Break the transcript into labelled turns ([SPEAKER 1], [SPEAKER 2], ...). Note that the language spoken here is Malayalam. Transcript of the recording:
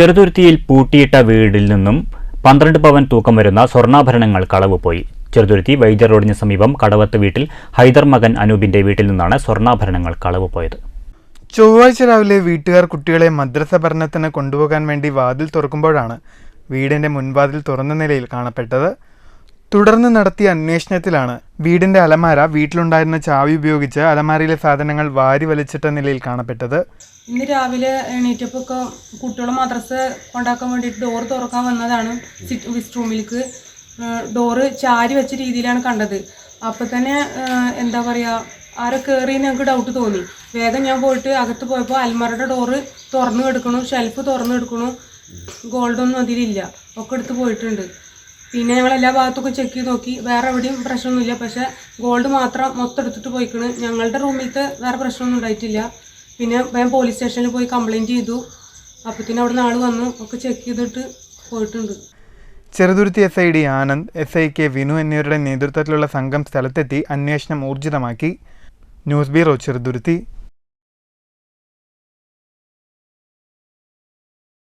[SPEAKER 1] ചെറുതുരുത്തിയിൽ പൂട്ടിയിട്ട വീടിൽ നിന്നും പന്ത്രണ്ട് പവൻ തൂക്കം വരുന്ന സ്വർണാഭരണങ്ങൾ കളവ് പോയി. ചെറുതുരുത്തി വൈദ്യർ റോഡിന് സമീപം കടവത്ത് വീട്ടിൽ ഹൈദർ മകൻ അനൂപിന്റെ വീട്ടിൽ നിന്നാണ് സ്വർണാഭരണങ്ങൾ കളവ് പോയത്.
[SPEAKER 2] ചൊവ്വാഴ്ച രാവിലെ വീട്ടുകാർ കുട്ടികളെ മദ്രസ ഭരണത്തിന് കൊണ്ടുപോകാൻ വേണ്ടി വാതിൽ തുറക്കുമ്പോഴാണ് വീടിന്റെ മുൻവാതിൽ തുറന്ന നിലയിൽ കാണപ്പെട്ടത്. തുടർന്ന് നടത്തിയ അന്വേഷണത്തിലാണ് വീടിന്റെ അലമാര വീട്ടിലുണ്ടായിരുന്ന ചാവി ഉപയോഗിച്ച് അലമാരയിലെ സാധനങ്ങൾ വാരി വലിച്ചിട്ട നിലയിൽ കാണപ്പെട്ടത്.
[SPEAKER 3] ഇന്ന് രാവിലെ എണീറ്റപ്പോൾ ഒക്കെ കുട്ടികളെ മദ്രസ കൊണ്ടാക്കാൻ വേണ്ടിയിട്ട് ഡോർ തുറക്കാൻ വന്നതാണ് സിറ്റ് വിസ്റ്റ് റൂമിലേക്ക് ഡോറ് ചാരി വെച്ച രീതിയിലാണ് കണ്ടത്. അപ്പോൾ തന്നെ എന്താ പറയാ ആരെ കയറി ഞങ്ങൾക്ക് ഡൗട്ട് തോന്നി. വേഗം ഞാൻ പോയിട്ട് അകത്ത് പോയപ്പോൾ അൽമറയുടെ ഡോറ് തുറന്നു കിടക്കണു ഷെൽഫ് തുറന്നു കിടക്കണു ഗോൾഡൊന്നും അതിലില്ല. ഒക്കെ എടുത്ത് പോയിട്ടുണ്ട്. പിന്നെ ഞങ്ങൾ എല്ലാ ഭാഗത്തൊക്കെ ചെക്ക് ചെയ്ത് നോക്കി. വേറെ എവിടെയും പ്രശ്നമൊന്നുമില്ല. പക്ഷേ ഗോൾഡ് മാത്രം മൊത്തം എടുത്തിട്ട് പോയിക്കണ്. ഞങ്ങളുടെ റൂമിലത്തെ വേറെ പ്രശ്നമൊന്നും ഉണ്ടായിട്ടില്ല. പിന്നെ ഞാൻ പോലീസ് സ്റ്റേഷനിൽ പോയി കംപ്ലയിന്റ് ചെയ്തു. അപ്പത്തിന് അവിടെ നിന്ന് വന്നു. ഒക്കെ ചെക്ക് ചെയ്തിട്ട് പോയിട്ടുണ്ട്.
[SPEAKER 2] Cheruthuruthy S I D Anand S I K Vinu എന്നിവരുടെ നേതൃത്വത്തിലുള്ള സംഘം സ്ഥലത്തെത്തി അന്വേഷണം ഊർജിതമാക്കി. News bureau Cheruthuruthy.